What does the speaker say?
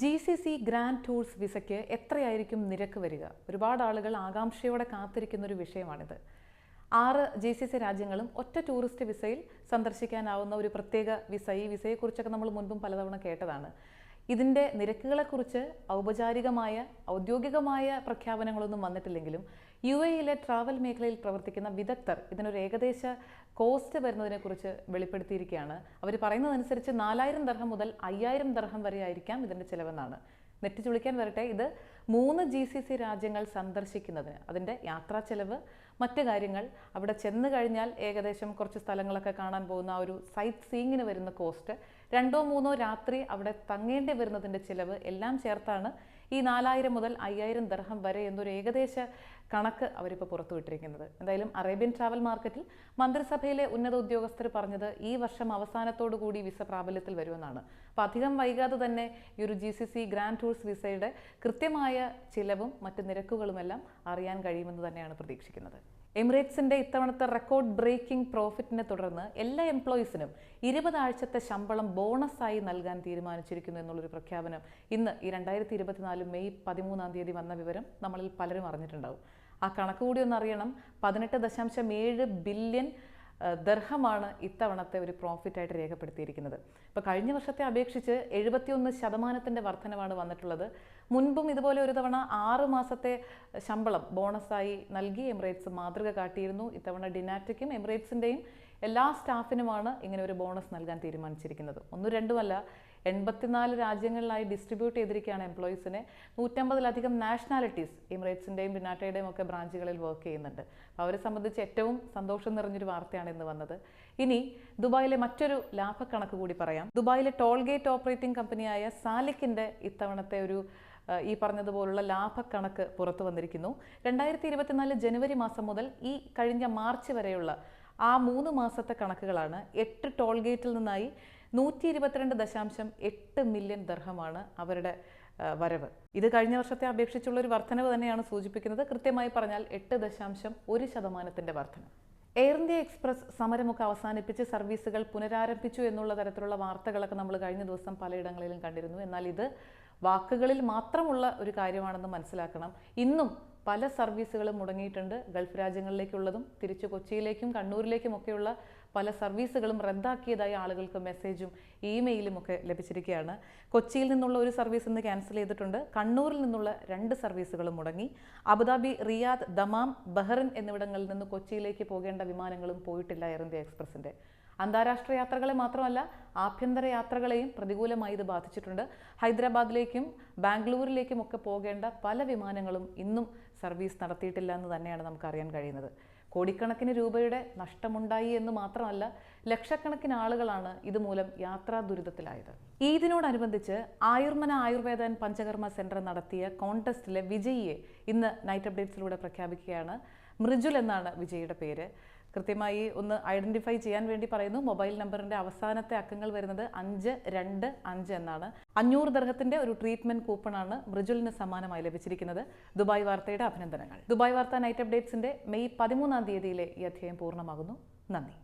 G C C grand tours വിസയ്ക്ക് എത്രയായിരിക്കും നിരക്ക് വരിക? ഒരുപാട് ആളുകൾ ആകാംക്ഷയോടെ കാത്തിരിക്കുന്ന ഒരു വിഷയമാണിത്. ആറ് ജി സി സി രാജ്യങ്ങളും ഒറ്റ ടൂറിസ്റ്റ് വിസയിൽ സന്ദർശിക്കാനാവുന്ന ഒരു പ്രത്യേക വിസ. ഈ വിസയെക്കുറിച്ചൊക്കെ നമ്മൾ മുൻപും പലതവണ കേട്ടതാണ്. ഇതിന്റെ നിരക്കുകളെക്കുറിച്ച് ഔപചാരികമായ ഔദ്യോഗികമായ പ്രഖ്യാപനങ്ങളൊന്നും വന്നിട്ടില്ലെങ്കിലും യു എയിലെ ട്രാവൽ മേഖലയിൽ പ്രവർത്തിക്കുന്ന വിദഗ്ധർ ഇതിനൊരു ഏകദേശ കോസ്റ്റ് വരുന്നതിനെക്കുറിച്ച് വെളിപ്പെടുത്തിയിരിക്കുകയാണ്. അവർ പറയുന്നതനുസരിച്ച് നാലായിരം ദർഹം മുതൽ അയ്യായിരം ദർഹം വരെ ആയിരിക്കാം ഇതിന്റെ ചിലവെന്നാണ്. നെറ്റ് ചുളിക്കാൻ വരട്ടെ ഇത് മൂന്ന് ജി സി സി രാജ്യങ്ങൾ സന്ദർശിക്കുന്നതിന് അതിന്റെ യാത്രാ ചെലവ് മറ്റ് കാര്യങ്ങൾ. അവിടെ ചെന്ന് കഴിഞ്ഞാൽ ഏകദേശം കുറച്ച് സ്ഥലങ്ങളൊക്കെ കാണാൻ പോകുന്ന ആ ഒരു സൈറ്റ് സീയിങ്ങിന് വരുന്ന കോസ്റ്റ് രണ്ടോ മൂന്നോ രാത്രി അവിടെ തങ്ങേണ്ടി വരുന്നതിന്റെ ചിലവ് എല്ലാം ചേർത്താണ് ഈ നാലായിരം മുതൽ അയ്യായിരം ദർഹം വരെ എന്നൊരു ഏകദേശ കണക്ക് അവരിപ്പോൾ പുറത്തുവിട്ടിരിക്കുന്നത് എന്തായാലും അറേബ്യൻ ട്രാവൽ മാർക്കറ്റിൽ മന്ത്രിസഭയിലെ ഉന്നത ഉദ്യോഗസ്ഥർ പറഞ്ഞത് ഈ വർഷം അവസാനത്തോടു കൂടി വിസ പ്രാബല്യത്തിൽ വരുമെന്നാണ്. അപ്പോൾ അധികം വൈകാതെ തന്നെ ഈ ഒരു G C C grand tours വിസയുടെ കൃത്യമായ ചിലവും മറ്റ് നിരക്കുകളുമെല്ലാം അറിയാൻ കഴിയുമെന്ന് തന്നെയാണ് പ്രതീക്ഷിക്കുന്നത്. എമിറേറ്റ്സിന്റെ ഇത്തവണത്തെ റെക്കോർഡ് ബ്രേക്കിംഗ് പ്രോഫിറ്റിനെ തുടർന്ന് എല്ലാ എംപ്ലോയീസിനും ഇരുപത് ആഴ്ചത്തെ ശമ്പളം ബോണസായി നൽകാൻ തീരുമാനിച്ചിരിക്കുന്നു എന്നുള്ളൊരു പ്രഖ്യാപനം ഇന്ന് ഈ രണ്ടായിരത്തി ഇരുപത്തിനാല് മെയ് പതിമൂന്നാം തീയതി വന്ന വിവരം നമ്മളിൽ പലരും അറിഞ്ഞിട്ടുണ്ടാവും. ആ കണക്ക് കൂടി ഒന്ന് അറിയണം പതിനെട്ട് ദശാംശം ഏഴ് ബില്യൺ ദർഹമാണ് ഇത്തവണത്തെ ഒരു പ്രോഫിറ്റായിട്ട് രേഖപ്പെടുത്തിയിരിക്കുന്നത്. ഇപ്പോൾ കഴിഞ്ഞ വർഷത്തെ അപേക്ഷിച്ച് എഴുപത്തിയൊന്ന് ശതമാനത്തിന്റെ വർധനവാണ് വന്നിട്ടുള്ളത്. മുൻപും ഇതുപോലെ ഒരു തവണ ആറ് മാസത്തെ ശമ്പളം ബോണസായി നൽകി എമിറേറ്റ്സ് മാതൃക കാട്ടിയിരുന്നു. ഇത്തവണ ഡിനാറ്റയ്ക്കും എമിറേറ്റ്സിന്റെയും എല്ലാ സ്റ്റാഫിനുമാണ് ഇങ്ങനെ ഒരു ബോണസ് നൽകാൻ തീരുമാനിച്ചിരിക്കുന്നത്. ഒന്നും രണ്ടുമല്ല എൺപത്തിനാല് രാജ്യങ്ങളിലായി ഡിസ്ട്രിബ്യൂട്ട് ചെയ്തിരിക്കുകയാണ് എംപ്ലോയീസിനെ നൂറ്റമ്പതിലധികം നാഷണാലിറ്റീസ് എമിറേറ്റ്സിന്റെയും ബിനാട്ടയുടെയും ഒക്കെ ബ്രാഞ്ചുകളിൽ വർക്ക് ചെയ്യുന്നുണ്ട്. അവരെ സംബന്ധിച്ച് ഏറ്റവും സന്തോഷം നിറഞ്ഞൊരു വാർത്തയാണ് ഇന്ന് വന്നത്. ഇനി ദുബായിലെ മറ്റൊരു ലാഭക്കണക്ക് കൂടി പറയാം. ദുബായിലെ ടോൾ ഗേറ്റ് ഓപ്പറേറ്റിംഗ് കമ്പനിയായ സാലിക്കിന്റെ ഇത്തവണത്തെ ഒരു ഈ പറഞ്ഞതുപോലുള്ള ലാഭക്കണക്ക് പുറത്തു വന്നിരിക്കുന്നു. രണ്ടായിരത്തി ഇരുപത്തിനാല് ജനുവരി മാസം മുതൽ ഈ കഴിഞ്ഞ മാർച്ച് വരെയുള്ള ആ മൂന്ന് മാസത്തെ കണക്കുകളാണ് എട്ട് ടോൾ ഗേറ്റിൽ നിന്നായി നൂറ്റി ഇരുപത്തിരണ്ട് ദശാംശം എട്ട് മില്യൺ ദർഹമാണ് അവരുടെ വരവ്. ഇത് കഴിഞ്ഞ വർഷത്തെ അപേക്ഷിച്ചുള്ള ഒരു വർധനവ് തന്നെയാണ് സൂചിപ്പിക്കുന്നത്. കൃത്യമായി പറഞ്ഞാൽ എട്ട് ദശാംശം ഒരു ശതമാനത്തിന്റെ വർധന എയർ ഇന്ത്യ എക്സ്പ്രസ് സമരമൊക്കെ അവസാനിപ്പിച്ച് സർവീസുകൾ പുനരാരംഭിച്ചു എന്നുള്ള തരത്തിലുള്ള വാർത്തകളൊക്കെ നമ്മൾ കഴിഞ്ഞ ദിവസം പലയിടങ്ങളിലും കണ്ടിരുന്നു. എന്നാൽ ഇത് വാക്കുകളിൽ മാത്രമുള്ള ഒരു കാര്യമാണെന്ന് മനസ്സിലാക്കണം. ഇന്നും പല സർവീസുകളും മുടങ്ങിയിട്ടുണ്ട്. ഗൾഫ് രാജ്യങ്ങളിലേക്കുള്ളതും തിരിച്ചു കൊച്ചിയിലേക്കും കണ്ണൂരിലേക്കും ഒക്കെയുള്ള പല സർവീസുകളും റദ്ദാക്കിയതായി ആളുകൾക്ക് മെസ്സേജും ഇമെയിലും ഒക്കെ ലഭിച്ചിരിക്കുകയാണ്. കൊച്ചിയിൽ നിന്നുള്ള ഒരു സർവീസ് ഇന്ന് ക്യാൻസൽ ചെയ്തിട്ടുണ്ട്. കണ്ണൂരിൽ നിന്നുള്ള രണ്ട് സർവീസുകളും മുടങ്ങി. അബുദാബി റിയാദ് ദമാം ബഹ്റിൻ എന്നിവിടങ്ങളിൽ നിന്ന് കൊച്ചിയിലേക്ക് പോകേണ്ട വിമാനങ്ങളും പോയിട്ടില്ല എയർ ഇന്ത്യ എക്സ്പ്രസിന്റെ അന്താരാഷ്ട്ര യാത്രകളെ മാത്രമല്ല ആഭ്യന്തര യാത്രകളെയും പ്രതികൂലമായി ഇത് ബാധിച്ചിട്ടുണ്ട്. ഹൈദരാബാദിലേക്കും ബാംഗ്ലൂരിലേക്കും ഒക്കെ പോകേണ്ട പല വിമാനങ്ങളും ഇന്നും സർവീസ് നടത്തിയിട്ടില്ല എന്ന് തന്നെയാണ് നമുക്ക് അറിയാൻ കഴിയുന്നത്. കോടിക്കണക്കിന് രൂപയുടെ നഷ്ടമുണ്ടായി എന്ന് മാത്രമല്ല ലക്ഷക്കണക്കിന് ആളുകളാണ് ഇതുമൂലം യാത്രാ ദുരിതത്തിലായത്. ഈദിനോടനുബന്ധിച്ച് ആയുർമന ആയുർവേദൻ പഞ്ചകർമ്മ സെന്റർ നടത്തിയ കോൺടെസ്റ്റിലെ വിജയിയെ ഇന്ന് നൈറ്റ് അപ്ഡേറ്റ്സിലൂടെ പ്രഖ്യാപിക്കുകയാണ് മൃജുൽ എന്നാണ് വിജയുടെ പേര്. കൃത്യമായി ഒന്ന് ഐഡന്റിഫൈ ചെയ്യാൻ വേണ്ടി പറയുന്നു. മൊബൈൽ നമ്പറിന്റെ അവസാനത്തെ അക്കങ്ങൾ വരുന്നത് അഞ്ച് രണ്ട് അഞ്ച് എന്നാണ്. അഞ്ഞൂറ് ദർഹത്തിന്റെ ഒരു ട്രീറ്റ്മെന്റ് കൂപ്പണാണ് മൃജുലിന് സമ്മാനമായി ലഭിച്ചിരിക്കുന്നത്. ദുബായ് വാർത്തയുടെ അഭിനന്ദനങ്ങൾ. ദുബായ് വാർത്ത നൈറ്റ് അപ്ഡേറ്റ്സിന്റെ മെയ് പതിമൂന്നാം തീയതിയിലെ ഈ അധ്യായം പൂർണമാകുന്നു. നന്ദി.